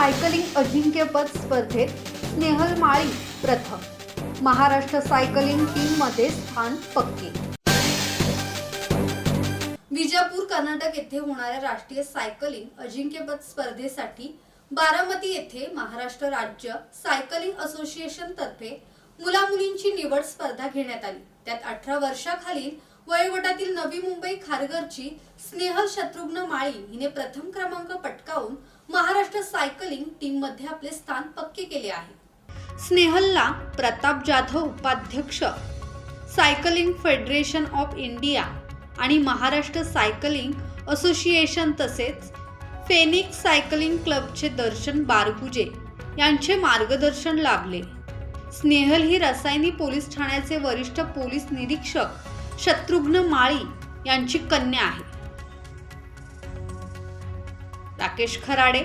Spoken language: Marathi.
सायकलिंग अजिंक्यपद स्पर्धेत स्नेहल माळी प्रथम. महाराष्ट्र सायकलिंग टीममध्ये स्थान पक्के. विजापूर कर्नाटक येथे होणाऱ्या राष्ट्रीय सायकलिंग अजिंक्यपद स्पर्धेसाठी बारामती येथे महाराष्ट्र राज्य सायकलिंग असोसिएशन तर्फे मुला मुलींची निवड स्पर्धा घेण्यात आली. त्यात अठरा वर्षाखालील वयोगटातील नवी मुंबई खारघरची स्नेहल शत्रुघ्न माळी हिने प्रथम क्रमांक पटकावून महाराष्ट्र सायकलिंग टीममध्ये आपले स्थान पक्के केले आहे. स्नेहलला प्रताप जाधव उपाध्यक्ष सायकलिंग फेडरेशन ऑफ इंडिया आणि महाराष्ट्र सायकलिंग असोसिएशन तसेच फेनिक्स सायकलिंग क्लबचे दर्शन बारगुजे यांचे मार्गदर्शन लाभले. स्नेहल ही रसायनी पोलीस ठाण्याचे वरिष्ठ पोलीस निरीक्षक शत्रुघ्न माळी यांची कन्या आहे. राकेश खराडे